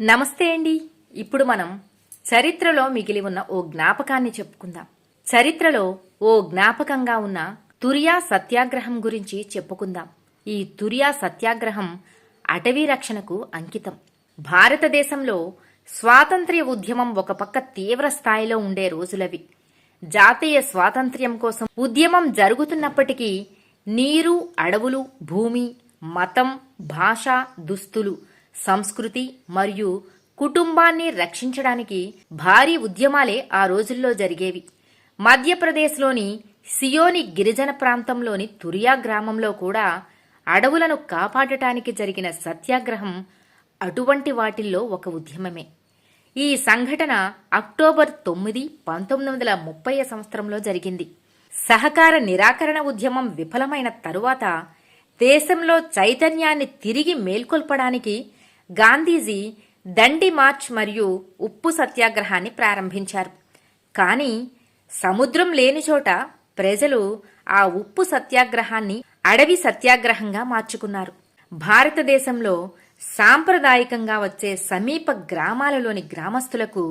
నమస్తే అండి. ఇప్పుడు మనం చరిత్రలో మిగిలి ఉన్న ఓ జ్ఞాపకాన్ని చెప్పుకుందాం. చరిత్రలో ఓ జ్ఞాపకంగా ఉన్న తురియా సత్యాగ్రహం గురించి చెప్పుకుందాం. ఈ తురియా సత్యాగ్రహం అటవీ రక్షణకు అంకితం. భారతదేశంలో స్వాతంత్ర్య ఉద్యమం ఒక పక్క తీవ్ర స్థాయిలో ఉండే రోజులవి. జాతీయ స్వాతంత్ర్యం కోసం ఉద్యమం జరుగుతున్నప్పటికీ నీరు అడవులు భూమి మతం భాష దుస్తులు సంస్కృతి మరియు కుటుంబాన్ని రక్షించడానికి భారీ ఉద్యమాలే ఆ రోజుల్లో జరిగేవి. మధ్యప్రదేశ్లోని సియోని గిరిజన ప్రాంతంలోని తురియా గ్రామంలో కూడా అడవులను కాపాడటానికి జరిగిన సత్యాగ్రహం అటువంటి వాటిల్లో ఒక ఉద్యమమే. ఈ సంఘటన అక్టోబర్ తొమ్మిది పంతొమ్మిది వందల ముప్పై సంవత్సరంలో జరిగింది. సహకార నిరాకరణ ఉద్యమం విఫలమైన తరువాత దేశంలో చైతన్యాన్ని తిరిగి మేల్కొల్పడానికి గాంధీజీ దండి మార్చ్ మరియు ఉప్పు సత్యాగ్రహాన్ని ప్రారంభించారు. కానీ సముద్రం లేని చోట ప్రజలు ఆ ఉప్పు సత్యాగ్రహాన్ని అడవి సత్యాగ్రహంగా మార్చుకున్నారు. భారతదేశంలో సాంప్రదాయకంగా వచ్చే సమీప గ్రామాలలోని గ్రామస్తులకు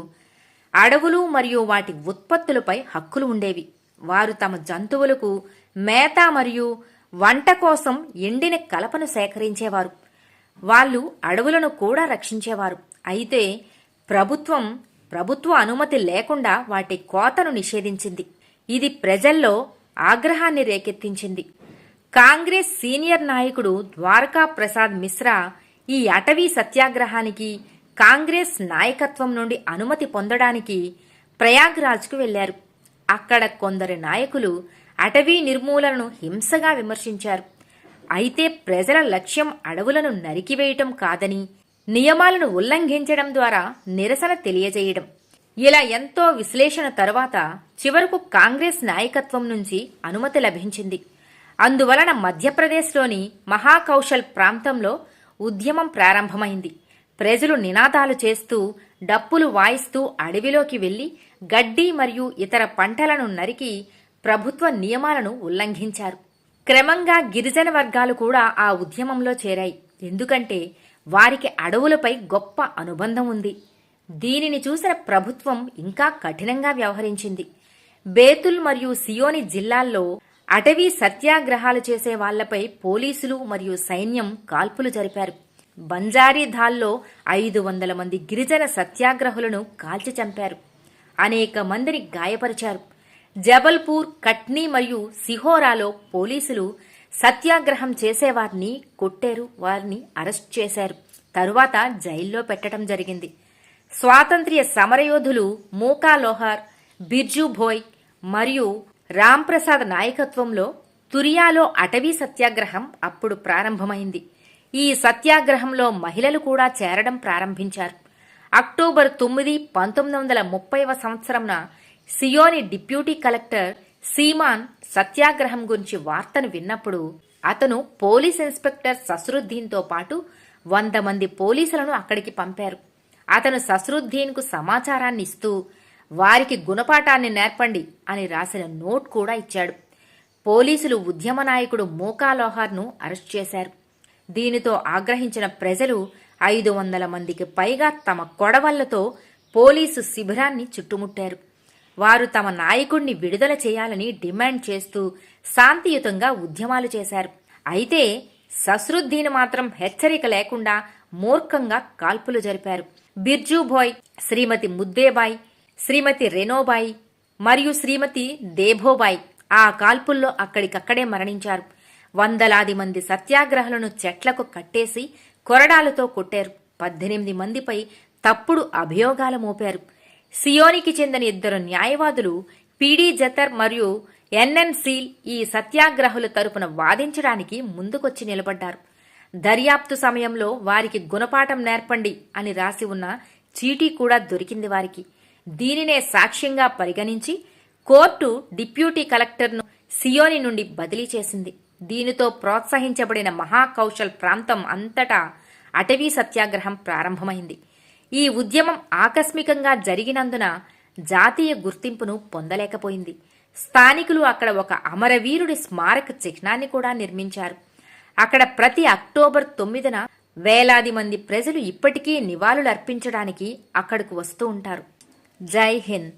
అడవులు మరియు వాటి ఉత్పత్తులపై హక్కులు ఉండేవి. వారు తమ జంతువులకు మేత మరియు వంట కోసం ఎండిన కలపను సేకరించేవారు. వాళ్ళు అడవులను కూడా రక్షించేవారు. అయితే ప్రభుత్వం ప్రభుత్వ అనుమతి లేకుండా వాటి కోతను నిషేధించింది. ఇది ప్రజల్లో ఆగ్రహాన్ని రేకెత్తించింది. కాంగ్రెస్ సీనియర్ నాయకుడు ద్వారకా ప్రసాద్ మిశ్రా ఈ అటవీ సత్యాగ్రహానికి కాంగ్రెస్ నాయకత్వం నుండి అనుమతి పొందడానికి ప్రయాగ్రాజ్కు వెళ్ళారు అక్కడ కొందరు నాయకులు అటవీ నిర్మూలనను హింసగా విమర్శించారు. అయితే ప్రజల లక్ష్యం అడవులను నరికివేయటం కాదని నియమాలను ఉల్లంఘించడం ద్వారా నిరసన తెలియజేయడం. ఇలా ఎంతో విశ్లేషణ తర్వాత చివరకు కాంగ్రెస్ నాయకత్వం నుంచి అనుమతి లభించింది. అందువలన మధ్యప్రదేశ్లోని మహాకౌశల్ ప్రాంతంలో ఉద్యమం ప్రారంభమైంది. ప్రజలు నినాదాలు చేస్తూ డప్పులు వాయిస్తూ అడవిలోకి వెళ్ళి గడ్డి మరియు ఇతర పంటలను నరికి ప్రభుత్వ నియమాలను ఉల్లంఘించారు. క్రమంగా గిరిజన వర్గాలు కూడా ఆ ఉద్యమంలో చేరాయి. ఎందుకంటే వారికి అడవులపై గొప్ప అనుబంధం ఉంది. దీనిని చూసిన ప్రభుత్వం ఇంకా కఠినంగా వ్యవహరించింది. బేతుల్ మరియు సియోని జిల్లాల్లో అటవీ సత్యాగ్రహాలు చేసే వాళ్ళపై పోలీసులు మరియు సైన్యం కాల్పులు జరిపారు. బంజారీధాల్లో ఐదు వందల మంది గిరిజన సత్యాగ్రహులను కాల్చి చంపారు. అనేక మందిని గాయపరిచారు. జబల్పూర్ కట్నీ మరియు సిహోరాలో పోలీసులు సత్యాగ్రహం చేసేవారిని కొట్టారు వారిని అరెస్ట్ చేశారు. తరువాత జైల్లో పెట్టడం జరిగింది. స్వాతంత్ర్య సమరయోధులు మూకా లోహార్ బిర్జు భోయ్ మరియు రాంప్రసాద్ నాయకత్వంలో తురియాలో అటవీ సత్యాగ్రహం అప్పుడు ప్రారంభమైంది. ఈ సత్యాగ్రహంలో మహిళలు కూడా చేరడం ప్రారంభించారు. అక్టోబర్ తొమ్మిది పంతొమ్మిది వందల ముప్పైవ సంవత్సరంన సియోని డిప్యూటీ కలెక్టర్ సీమాన్ సత్యాగ్రహం గురించి వార్తను విన్నప్పుడు అతను పోలీస్ ఇన్స్పెక్టర్ సస్రుద్దీన్తో పాటు వంద మంది పోలీసులను అక్కడికి పంపారు. అతను సస్రుద్దీన్కు సమాచారాన్ని ఇస్తూ వారికి గుణపాఠాన్ని నేర్పండి అని రాసిన నోట్ కూడా ఇచ్చాడు. పోలీసులు ఉద్యమ నాయకుడు మూకా లోహార్ను అరెస్ట్ చేశారు. దీనితో ఆగ్రహించిన ప్రజలు ఐదు వందల మందికి పైగా తమ కొడవళ్ళతో పోలీసు శిబిరాన్ని చుట్టుముట్టారు. వారు తమ నాయకుణ్ణి విడుదల చేయాలని డిమాండ్ చేస్తూ శాంతియుతంగా ఉద్యమాలు చేశారు. అయితే సస్రుద్దీన్ మాత్రం హెచ్చరిక లేకుండా మూర్ఖంగా కాల్పులు జరిపారు. బిర్జూభోయ్ శ్రీమతి ముద్దేబాయ్ శ్రీమతి రెనోబాయ్ మరియు శ్రీమతి దేభోబాయ్ ఆ కాల్పుల్లో అక్కడికక్కడే మరణించారు. వందలాది మంది సత్యాగ్రహులను చెట్లకు కట్టేసి కొరడాలతో కొట్టారు. పద్దెనిమిది మందిపై తప్పుడు అభియోగాలు మోపారు. సియోనికి చెందిన ఇద్దరు న్యాయవాదులు పీడీ జతర్ మరియు ఎన్ఎన్ సీల్ ఈ సత్యాగ్రహుల తరపున వాదించడానికి ముందుకొచ్చి నిలబడ్డారు. దర్యాప్తు సమయంలో వారికి గుణపాఠం నేర్పండి అని రాసి ఉన్న చీటీ కూడా దొరికింది వారికి. దీనినే సాక్ష్యంగా పరిగణించి కోర్టు డిప్యూటీ కలెక్టర్ను సియోని నుండి బదిలీ చేసింది. దీనితో ప్రోత్సహించబడిన మహాకౌశల్ ప్రాంతం అంతటా అటవీ సత్యాగ్రహం ప్రారంభమైంది. ఈ ఉద్యమం ఆకస్మికంగా జరిగినందున జాతీయ గుర్తింపును పొందలేకపోయింది. స్థానికులు అక్కడ ఒక అమరవీరుడి స్మారక చిహ్నాన్ని కూడా నిర్మించారు. అక్కడ ప్రతి అక్టోబర్ తొమ్మిదిన వేలాది మంది ప్రజలు ఇప్పటికీ నివాళులర్పించడానికి అక్కడకు వస్తూ ఉంటారు. జై హింద్.